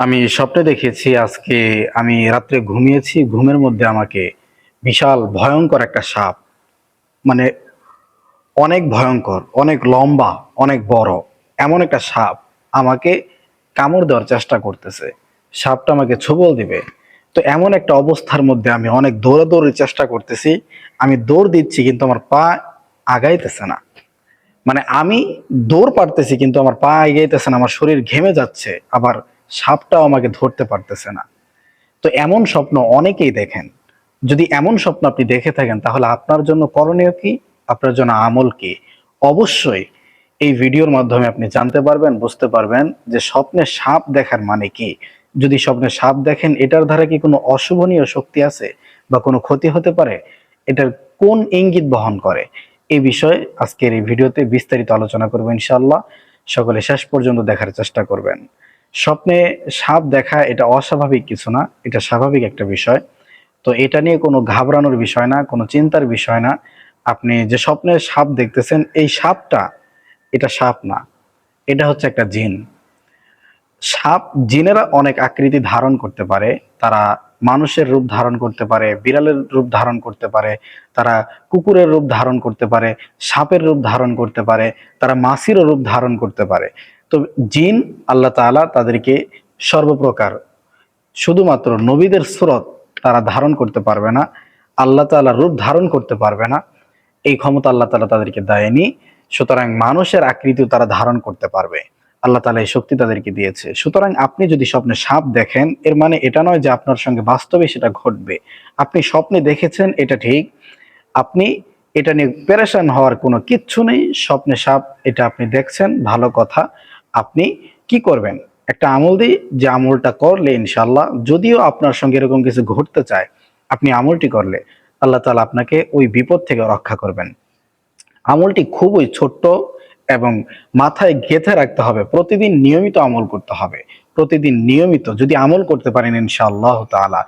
আমি স্বপ্নে দেখেছি আজকে আমি রাত্রে ঘুমিয়েছি, ঘুমের মধ্যে আমাকে বিশাল ভয়ঙ্কর একটা সাপ মানে অনেক ভয়ঙ্কর, অনেক লম্বা, অনেক বড়, এমন একটা সাপ আমাকে কামড় দেওয়ার চেষ্টা করতেছে। সাপটা আমাকে ছবল দিবে। তো এমন একটা অবস্থার মধ্যে আমি অনেক দৌড়াদৌড়ির চেষ্টা করতেছি, আমি দৌড় দিচ্ছি কিন্তু আমার পা আগাইতেছে না। মানে আমি দৌড় পারতেছি কিন্তু আমার পা এগিয়েতেছে না, আমার শরীর ঘেমে যাচ্ছে, আবার সাপটাও আমাকে ধরতে পারতেছে না। তো এমন স্বপ্ন অনেকেই দেখেন। যদি এমন স্বপ্ন আপনি দেখে থাকেন, তাহলে আপনার জন্য করণীয় কি? আপনার জন্য আমল কি? অবশ্যই এই ভিডিওর মাধ্যমে আপনি জানতে পারবেন, বুঝতে পারবেন যে স্বপ্নে সাপ দেখার মানে কি? যদি স্বপ্নে সাপ দেখেন, এটার দ্বারা কি কোনো অশুভনীয় শক্তি আছে বা কোনো ক্ষতি হতে পারে? এটার কোন ইঙ্গিত বহন করে? এই বিষয়ে আজকের এই ভিডিওতে বিস্তারিত আলোচনা করব ইনশাআল্লাহ। সকলে শেষ পর্যন্ত দেখার চেষ্টা করবেন। স্বপ্নে সাপ দেখা এটা অস্বাভাবিক কিছু না, এটা স্বাভাবিক একটা বিষয়। তো এটা নিয়ে কোনো ঘাবড়ানোর বিষয় না, কোনো চিন্তার বিষয় না। আপনি যে স্বপ্নে সাপ দেখতেছেন, এই সাপটা এটা সাপ না, এটা হচ্ছে একটা জিন। সাপ জিনেরা অনেক আকৃতি ধারণ করতে পারে, তারা মানুষের রূপ ধারণ করতে পারে, বিড়ালের রূপ ধারণ করতে পারে, তারা কুকুরের রূপ ধারণ করতে পারে, সাপের রূপ ধারণ করতে পারে, তারা মাছিরও রূপ ধারণ করতে পারে। তো জিন আল্লাহ তাআলা তাদেরকে সর্বপ্রকার, শুধুমাত্র নবীদের সুরত তারা ধারণ করতে পারবে না, আল্লাহ তাআলা রূপ ধারণ করতে পারবে না, এই ক্ষমতা আল্লাহ তাআলা তাদেরকে দেয়নি, সুতরাং মানুষের আকৃতিও তারা ধারণ করতে পারবে। আল্লাহ তাআলা এই শক্তি তাদেরকে দিয়েছে। সুতরাং আপনি যদি স্বপ্নে সাপ দেখেন, এর মানে এটা নয় যে আপনার সঙ্গে বাস্তবে সেটা ঘটবে। আপনি স্বপ্নে দেখেছেন, এটা ঠিক। আপনি এটা নিয়ে পেরেশান হওয়ার কোনো কিচ্ছু নেই। স্বপ্নে সাপ, এটা আপনি দেখছেন, ভালো কথা। আপনি কি করবেন? একটা আমল দিই, যে আমলটা করলে ইনশাল্লাহ যদিও আপনার সঙ্গে এরকম কিছু ঘটতে চায়, আপনি আমলটি করলে আল্লাহ তাআলা আপনাকে ওই বিপদ থেকে রক্ষা করবেন। আমলটি খুবই ছোট্ট এবং মাথায় গেঁথে রাখতে হবে, প্রতিদিন নিয়মিত আমল করতে হবে, প্রতিদিন নিয়মিত যদি আমল করতে পারেন ইনশাআল্লাহ তাআলা,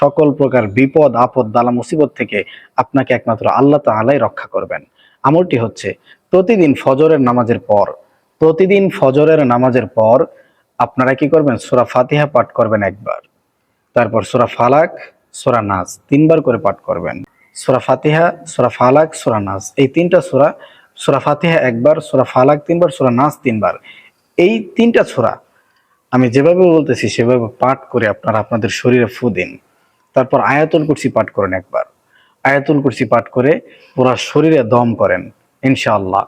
সকল প্রকার বিপদ, আপদ, দালা, মুসিবত থেকে আপনাকে একমাত্র আল্লাহ তাআলাই রক্ষা করবেন। আমলটি হচ্ছে প্রতিদিন ফজরের নামাজের পর প্রতিদিন ফজরের নামাজের পর আপনারা কি করবেন? সূরা ফাতিহা পাঠ করবেন একবার। তারপর সূরা ফালাক, সূরা নাস তিনবার করে পাঠ করবেন। সূরা ফাতিহা, সূরা ফালাক, সূরা নাস এই তিনটা সূরা সূরা ফাতিহা একবার, সূরা ফালাক তিনবার, সূরা নাস তিনবার। এই তিনটা সূরা আমি যেভাবে বলতেছি, সেভাবে পাঠ করে আপনারা আপনাদের শরীরে ফু দিন। তারপর আয়াতুল কুরসি পাঠ করেন একবার। আয়াতুল কুরসি পাঠ করে পুরা শরীরে দম করেন, ইনশাআল্লাহ।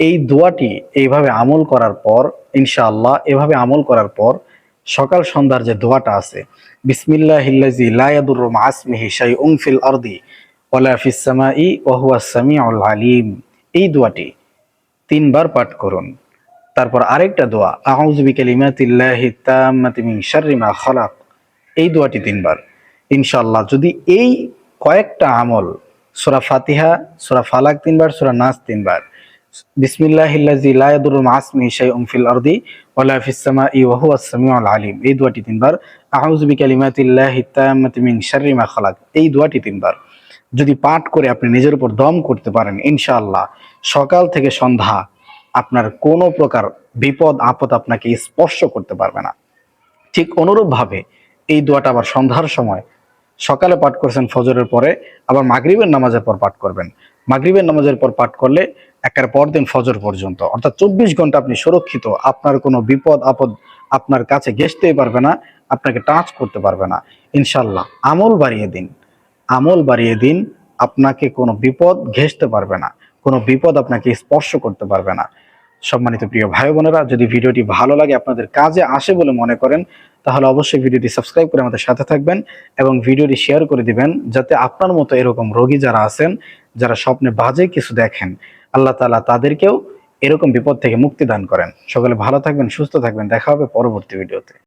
এই দোয়াটি এইভাবে আমল করার পর, ইনশাআল্লাহ, এভাবে আমল করার পর সকাল সন্ধ্যার যে দোয়াটা আছে বিসমিল্লাহ হিল্লাজি লায়াদুর মাসমিহি শাইউন ফিল আরদি ওয়ালা ফিস সামাই ওয়া হুয়া সামিউল আলিম। এই দোয়াটি তিনবার পাঠ করুন। তারপর আরেকটা দোয়া খালাক। এই দোয়াটি তিনবার। ইনশাআল্লাহ, যদি এই কয়েকটা আমল, সূরা ফাতিহা, সূরা ফালাক তিনবার, সূরা নাস তিনবার যদি পাঠ করে আপনি নিজের উপর দম করতে পারেন, ইনশাআল্লাহ সকাল থেকে সন্ধ্যা আপনার কোনো প্রকার বিপদ, আপদ আপনাকে স্পর্শ করতে পারবে না। ঠিক অনুরূপভাবে এই দোয়াটা আবার সন্ধ্যার সময় সকালে পাঠ করছেন, ফজরের পরে আবার মাগরিবের নামাজের পর পাঠ করবেন। মাগরিবের নামাজের পর পাঠ করলে একের পর দিন ফজর পর্যন্ত। অর্থাৎ চব্বিশ ঘণ্টা আপনি সুরক্ষিত, আপনার কোনো বিপদ, আপদ আপনার কাছে ঘেসতেই পারবে না, আপনাকে টাচ করতে পারবে না। ইনশাল্লাহ আমল বাড়িয়ে দিন। আমল বাড়িয়ে দিন, আপনাকে কোনো বিপদ ঘেসতে পারবে না, কোনো বিপদ আপনাকে স্পর্শ করতে পারবে না। সম্মানিত প্রিয় ভাই বোনেরা, যদি ভিডিওটি ভালো লাগে, আপনাদের কাজে আসে বলে মনে করেন তাহলে অবশ্যই ভিডিওটি সাবস্ক্রাইব করে আমাদের সাথে থাকবেন এবং ভিডিওটি শেয়ার করে দিবেন যাতে আপনার মতো এরকম রোগী যারা আছেন, যারা স্বপ্নে বাজে কিছু দেখেন, আল্লাহ তালা তাদেরকেও এরকম বিপদ থেকে মুক্তি দান করেন। সকলে ভালো থাকবেন, সুস্থ থাকবেন। দেখা হবে পরবর্তী ভিডিওতে।